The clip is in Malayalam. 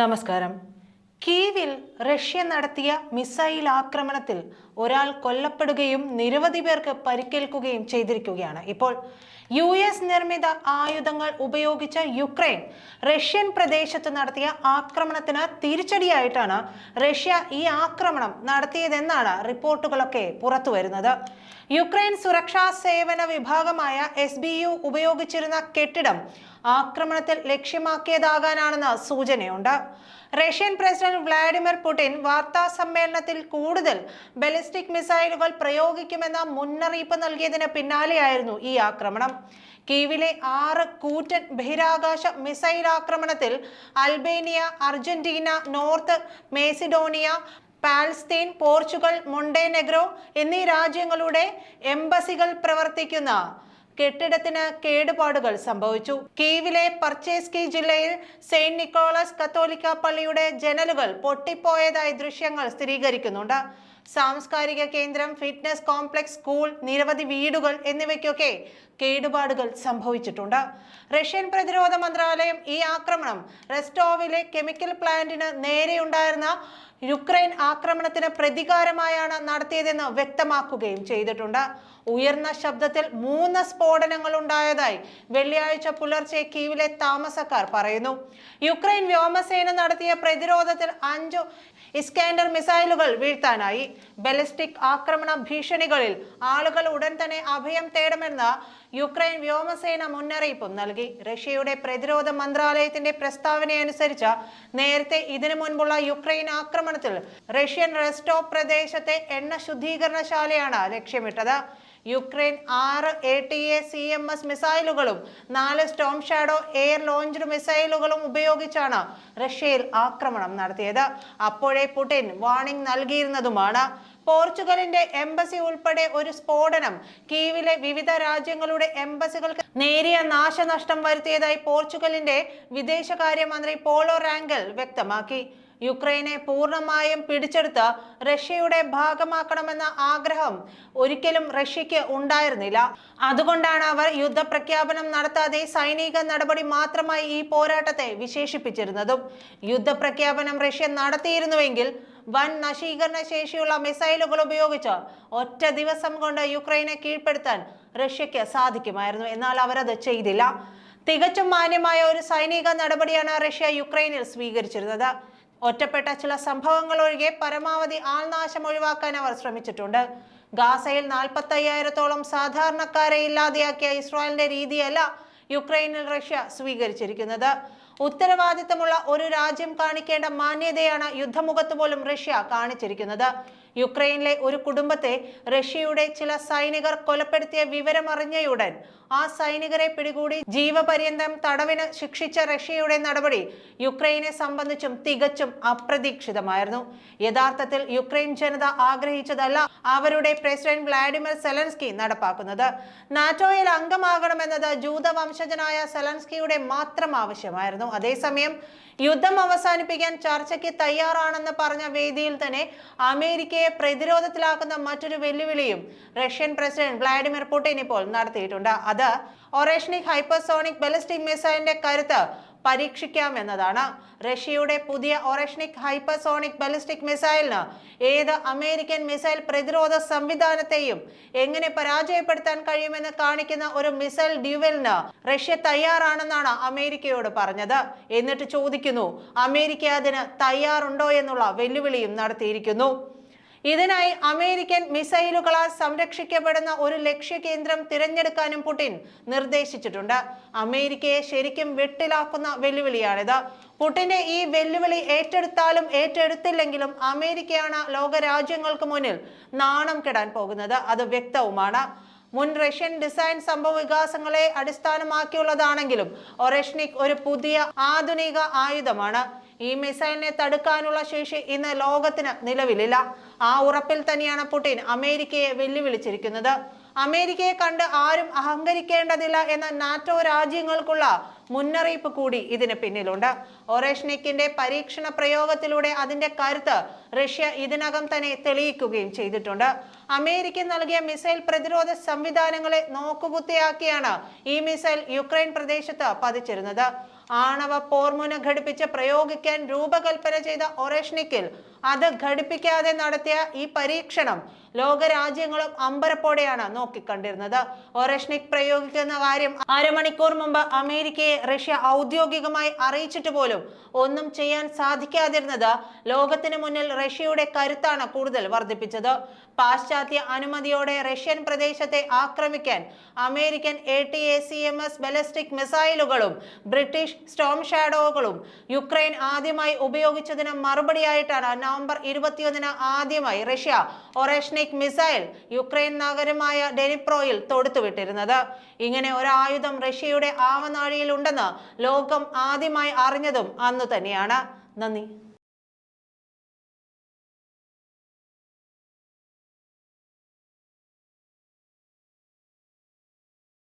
നമസ്കാരം. കീവിൽ റഷ്യ നടത്തിയ മിസൈൽ ആക്രമണത്തിൽ ഒരാൾ കൊല്ലപ്പെടുകയും നിരവധി പേർക്ക് പരിക്കേൽക്കുകയും ചെയ്തിരിക്കുകയാണ്. ഇപ്പോൾ യു എസ് നിർമ്മിത ആയുധങ്ങൾ ഉപയോഗിച്ച യുക്രൈൻ റഷ്യൻ പ്രദേശത്ത് നടത്തിയ ആക്രമണത്തിന് തിരിച്ചടിയായിട്ടാണ് റഷ്യ ഈ ആക്രമണം നടത്തിയതെന്നാണ് റിപ്പോർട്ടുകളൊക്കെ പുറത്തു വരുന്നത് യുക്രൈൻ സുരക്ഷാ സേവന വിഭാഗമായ എസ് ബി യു ഉപയോഗിച്ചിരുന്ന കെട്ടിടം ആക്രമണത്തിൽ ലക്ഷ്യമാക്കിയതാകാനാണെന്ന് സൂചനയുണ്ട്. റഷ്യൻ പ്രസിഡന്റ് വ്ളാഡിമിർ പുടിൻ വാർത്താ സമ്മേളനത്തിൽ കൂടുതൽ ബലിസ്റ്റിക് മിസൈലുകൾ പ്രയോഗിക്കുമെന്ന മുന്നറിയിപ്പ് നൽകിയതിന് പിന്നാലെയായിരുന്നു ഈ ആക്രമണം. കീവിലെ ആറ് കൂറ്റൻ ബഹിരാകാശ മിസൈൽ ആക്രമണത്തിൽ Albania Argentina North Macedonia Palestine Portugal Montenegro എന്നീ രാജ്യങ്ങളുടെ എംബസികൾ പ്രവർത്തിക്കുന്ന കെട്ടിടത്തിന് കേടുപാടുകൾ സംഭവിച്ചു. കീവിലെ പർച്ചേസ്കി ജില്ലയിൽ സെയിന്റ് നിക്കോളസ് കത്തോലിക്ക പള്ളിയുടെ ജനലുകൾ പൊട്ടിപ്പോയതായി ദൃശ്യങ്ങൾ സ്ഥിരീകരിക്കുന്നുണ്ട്. സാംസ്കാരിക കേന്ദ്രം ഫിറ്റ്നസ് കോംപ്ലക്സ് സ്കൂൾ നിരവധി വീടുകൾ എന്നിവയ്ക്കൊക്കെ കേടുപാടുകൾ സംഭവിച്ചിട്ടുണ്ട്. റഷ്യൻ പ്രതിരോധ മന്ത്രാലയം ഈ ആക്രമണം റെസ്റ്റോവിലെ കെമിക്കൽ പ്ലാന്റിന് നേരെയുണ്ടായിരുന്ന യുക്രൈൻ ആക്രമണത്തിന് പ്രതികാരമായാണ് നടത്തിയതെന്ന് വ്യക്തമാക്കുകയും ചെയ്തിട്ടുണ്ട്. ഉയർന്ന ശബ്ദത്തിൽ മൂന്ന് സ്ഫോടനങ്ങൾ ഉണ്ടായതായി വെള്ളിയാഴ്ച പുലർച്ചെ കീവിലെ താമസക്കാർ പറയുന്നു. യുക്രൈൻ വ്യോമസേന നടത്തിയ പ്രതിരോധത്തിൽ അഞ്ചു ഇസ്കാൻഡർ മിസൈലുകൾ വീഴ്ത്താനായി. ബലിസ്റ്റിക് ആക്രമണ ഭീഷണികളിൽ ആളുകൾ ഉടൻ തന്നെ അഭയം തേടുമെന്ന് യുക്രൈൻ വ്യോമസേന മുന്നറിയിപ്പും നൽകി. റഷ്യയുടെ പ്രതിരോധ മന്ത്രാലയത്തിന്റെ പ്രസ്താവനയനുസരിച്ച് നേരത്തെ ഇതിനു മുൻപുള്ള യുക്രൈൻ ആക്രമണത്തിൽ റഷ്യൻ റെസ്റ്റോ പ്രദേശത്തെ എണ്ണ ശുദ്ധീകരണശാലയാണ് ലക്ഷ്യമിട്ടത്. യുക്രൈൻ ആറ് A T A C M S മിസൈലുകളും നാല് സ്റ്റോം ഷാഡോ എയർ ലോഞ്ച്ഡ് മിസൈലുകളും ഉപയോഗിച്ചാണ് റഷ്യയിൽ ആക്രമണം നടത്തിയത്. അപ്പോഴേ പുടിൻ വാർണിംഗ് നൽകിയിരുന്നതുമാണ്. പോർച്ചുഗലിന്റെ എംബസി ഉൾപ്പെടെ ഒരു സ്ഫോടനം കീവിലെ വിവിധ രാജ്യങ്ങളുടെ എംബസികൾക്ക് നേരിയ നാശനഷ്ടം വരുത്തിയതായി പോർച്ചുഗലിന്റെ വിദേശകാര്യമന്ത്രി പോളോ റാങ്കൽ വ്യക്തമാക്കി. യുക്രൈനെ പൂർണമായും പിടിച്ചെടുത്ത് റഷ്യയുടെ ഭാഗമാക്കണമെന്ന ആഗ്രഹം ഒരിക്കലും റഷ്യക്ക് ഉണ്ടായിരുന്നില്ല. അതുകൊണ്ടാണ് അവർ യുദ്ധപ്രഖ്യാപനം നടത്താതെ സൈനിക നടപടി മാത്രമായി ഈ പോരാട്ടത്തെ വിശേഷിപ്പിച്ചിരുന്നതും. യുദ്ധപ്രഖ്യാപനം റഷ്യ നടത്തിയിരുന്നുവെങ്കിൽ വൻ നശീകരണ ശേഷിയുള്ള മിസൈലുകൾ ഉപയോഗിച്ച് ഒറ്റ ദിവസം കൊണ്ട് യുക്രൈനെ കീഴ്പ്പെടുത്താൻ റഷ്യക്ക് സാധിക്കുമായിരുന്നു. എന്നാൽ അവരത് ചെയ്തില്ല. തികച്ചും മാന്യമായ ഒരു സൈനിക നടപടിയാണ് റഷ്യ യുക്രൈനിൽ സ്വീകരിച്ചിരുന്നത്. ഒറ്റപ്പെട്ട ചില സംഭവങ്ങൾ ഒഴികെ പരമാവധി ആൾനാശം ഒഴിവാക്കാൻ അവർ ശ്രമിച്ചിട്ടുണ്ട്. ഗാസയിൽ നാൽപ്പത്തി അയ്യായിരത്തോളം സാധാരണക്കാരെ ഇല്ലാതെയാക്കിയ ഇസ്രായേലിന്റെ രീതിയല്ല യുക്രൈനിൽ റഷ്യ സ്വീകരിച്ചിരിക്കുന്നത്. ഉത്തരവാദിത്തമുള്ള ഒരു രാജ്യം കാണിക്കേണ്ട മാന്യതയാണ് യുദ്ധമുഖത്ത് പോലും റഷ്യ കാണിച്ചിരിക്കുന്നത്. യുക്രൈനിലെ ഒരു കുടുംബത്തെ റഷ്യയുടെ ചില സൈനികർ കൊലപ്പെടുത്തിയ വിവരമറിഞ്ഞയുടൻ ആ സൈനികരെ പിടികൂടി ജീവപര്യന്തം തടവിന് ശിക്ഷിച്ച റഷ്യയുടെ നടപടി യുക്രൈനെ സംബന്ധിച്ചും തികച്ചും അപ്രതീക്ഷിതമായിരുന്നു. യഥാർത്ഥത്തിൽ യുക്രൈൻ ജനത ആഗ്രഹിച്ചതല്ല അവരുടെ പ്രസിഡന്റ് വ്ളാഡിമിർ സെലൻസ്കി നടപ്പാക്കുന്നത്. നാറ്റോയിൽ അംഗമാകണമെന്നത് ജൂത വംശജനായ സെലൻസ്കിയുടെ മാത്രം ആവശ്യമായിരുന്നു. അതേസമയം യുദ്ധം അവസാനിപ്പിക്കാൻ ചർച്ചയ്ക്ക് തയ്യാറാണെന്ന് പറഞ്ഞ വേദിയിൽ തന്നെ അമേരിക്കയെ പ്രതിരോധത്തിലാക്കുന്ന മറ്റൊരു വെല്ലുവിളിയും റഷ്യൻ പ്രസിഡന്റ് വ്ളാഡിമിർ പുടിൻ ഇപ്പോൾ നടത്തിയിട്ടുണ്ട്. അത് ഒറേഷണിക് ഹൈപ്പർസോണിക് ബലിസ്റ്റിക് മിസൈലിന്റെ കരുത്ത് പരീക്ഷിക്കാം എന്നതാണ്. റഷ്യയുടെ പുതിയ ഒറഷ്നിക് ഹൈപ്പർസോണിക് ബലിസ്റ്റിക് മിസൈലിന് ഏത് അമേരിക്കൻ മിസൈൽ പ്രതിരോധ സംവിധാനത്തെയും എങ്ങനെ പരാജയപ്പെടുത്താൻ കഴിയുമെന്ന് കാണിക്കുന്ന ഒരു മിസൈൽ ഡ്യൂവലിന് റഷ്യ തയ്യാറാണെന്നാണ് അമേരിക്കയോട് പറഞ്ഞത്. എന്നിട്ട് ചോദിക്കുന്നു അമേരിക്ക അതിന് തയ്യാറുണ്ടോ എന്നുള്ള വെല്ലുവിളിയും നടത്തിയിരിക്കുന്നു. ഇതിനായി അമേരിക്കൻ മിസൈലുകളാൽ സംരക്ഷിക്കപ്പെടുന്ന ഒരു ലക്ഷ്യ കേന്ദ്രം തിരഞ്ഞെടുക്കാനും പുടിൻ നിർദ്ദേശിച്ചിട്ടുണ്ട്. അമേരിക്കയെ ശരിക്കും വെട്ടിലാക്കുന്ന വെല്ലുവിളിയാണിത്. പുടിന്റെ ഈ വെല്ലുവിളി ഏറ്റെടുത്താലും ഏറ്റെടുത്തില്ലെങ്കിലും അമേരിക്കയാണ് ലോകരാജ്യങ്ങൾക്ക് മുന്നിൽ നാണം കെടാൻ പോകുന്നത്. അത് വ്യക്തവുമാണ്. മുൻ റഷ്യൻ ഡിസൈൻ സംഭവ വികാസങ്ങളെ അടിസ്ഥാനമാക്കിയുള്ളതാണെങ്കിലും ഒറഷ്നിക് ഒരു പുതിയ ആധുനിക ആയുധമാണ്. ഈ മിസൈലിനെ തടുക്കാനുള്ള ശേഷി ഇന്ന് ലോകത്തിന് നിലവിലില്ല. ആ ഉറപ്പിൽ തന്നെയാണ് പുടിൻ അമേരിക്കയെ വെല്ലുവിളിച്ചിരിക്കുന്നത്. അമേരിക്കയെ കണ്ട് ആരും അഹങ്കരിക്കേണ്ടതില്ല എന്ന നാറ്റോ രാജ്യങ്ങൾക്കുള്ള മുന്നറിയിപ്പ് കൂടി ഇതിന് പിന്നിലുണ്ട്. ഒറേഷ്നിക്കിന്റെ പരീക്ഷണ പ്രയോഗത്തിലൂടെ അതിന്റെ കരുത്ത് റഷ്യ ഇതിനകം തന്നെ തെളിയിക്കുകയും ചെയ്തിട്ടുണ്ട്. അമേരിക്ക നൽകിയ മിസൈൽ പ്രതിരോധ സംവിധാനങ്ങളെ നോക്കുകുത്തിയാക്കിയാണ് ഈ മിസൈൽ യുക്രൈൻ പ്രദേശത്ത് പതിച്ചിരുന്നത്. ആണവ പോർമുന ഘടിപ്പിച്ച് പ്രയോഗിക്കാൻ രൂപകൽപ്പന ചെയ്ത ഒറേഷ്നിക്കിൽ അത് ഘടിപ്പിക്കാതെ നടത്തിയ ഈ പരീക്ഷണം ലോകരാജ്യങ്ങളും അമ്പരപ്പോടെയാണ് നോക്കിക്കണ്ടിരുന്നത്. ഒറേഷ്നിക് പ്രയോഗിക്കുന്ന കാര്യം അരമണിക്കൂർ മുമ്പ് അമേരിക്കയെ റഷ്യ ഔദ്യോഗികമായി അറിയിച്ചിട്ട് പോലും ഒന്നും ചെയ്യാൻ സാധിക്കാതിരുന്നത് ലോകത്തിന് മുന്നിൽ റഷ്യയുടെ കരുത്താണ് കൂടുതൽ വർദ്ധിപ്പിച്ചത്. പാശ്ചാത്യ അനുമതിയോടെ റഷ്യൻ പ്രദേശത്തെ ആക്രമിക്കാൻ American A T A C M S ballistic മിസൈലുകളും British Storm ഷാഡോകളും യുക്രൈൻ ആദ്യമായി ഉപയോഗിച്ചതിന് മറുപടിയായിട്ടാണ് നവംബർ ഇരുപത്തിയൊന്നിന് ആദ്യമായി റഷ്യ ഒറേഷ്നിക് മിസൈൽ യുക്രൈൻ നഗരമായ ഡെനിപ്രോയിൽ തൊടുത്തുവിട്ടിരുന്നത്. ഇങ്ങനെ ഒരു ആയുധം റഷ്യയുടെ ആവനാഴിയിൽ ഉണ്ടെന്ന് ലോകം ആദ്യമായി അറിഞ്ഞതും അന്നു തന്നെയാണ് നന്ദി.